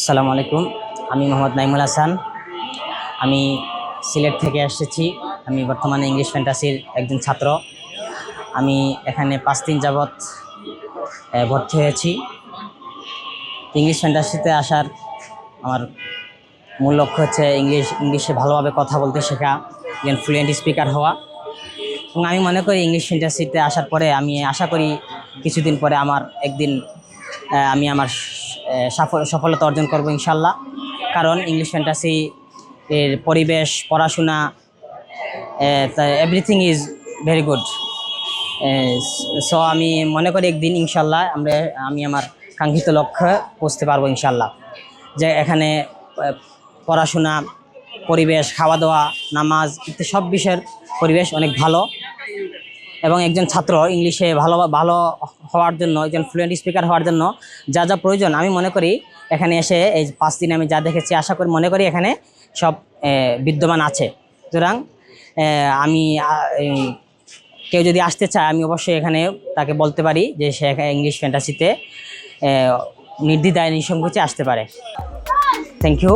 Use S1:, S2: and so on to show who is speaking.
S1: আসসালামু আলাইকুম। আমি মোহাম্মদ নাইমুল হাসান। আমি সিলেট থেকে এসেছি। আমি বর্তমানে ইংলিশ ফ্যান্টাসির একজন ছাত্র। আমি এখানে পাঁচ দিন যাবৎ ভর্তি হয়েছি। ইংলিশ ফ্যান্টাসিতে আসার আমার মূল লক্ষ্য হচ্ছে ইংলিশ ইংলিশে ভালোভাবে কথা বলতে শেখা একজন ফ্লুয়েন্ট স্পিকার হওয়া। এবং আমি মনে করি ইংলিশ ফ্যান্টাসিতে আসার পরে আমি আশা করি কিছুদিন পরে আমার, একদিন আমি আমার সফলতা অর্জন করব ইনশাল্লাহ। কারণ ইংলিশ ফ্যান্টাসি এর পরিবেশ, পড়াশোনা everything is very good so আমি মনে করি একদিন ইনশাল্লাহ আমরা, আমি আমার কাঙ্ক্ষিত লক্ষ্যে পৌঁছতে পারব ইনশাল্লাহ। যে এখানে পড়াশোনা, পরিবেশ খাওয়া দাওয়া নামাজ ইত্যাদি সব বিষয়ের পরিবেশ অনেক ভালো। এবং একজন ছাত্র ইংলিশে ভালো ভালো হওয়ার জন্য, একজন ফ্লুয়েন্ট স্পিকার হওয়ার জন্য যা যা প্রয়োজন, আমি মনে করি এখানে এসে এই পাঁচ দিন আমি যা দেখেছি, আশা করি, মনে করি এখানে সব বিদ্যমান আছে। সুতরাং আমি কেউ যদি আসতে চায়, আমি অবশ্যই এখানে তাকে বলতে পারি যে সে ইংলিশ ফ্যান্টাসিতে নির্দ্বিধায় নিঃসংকোচে আসতে পারে। Thank you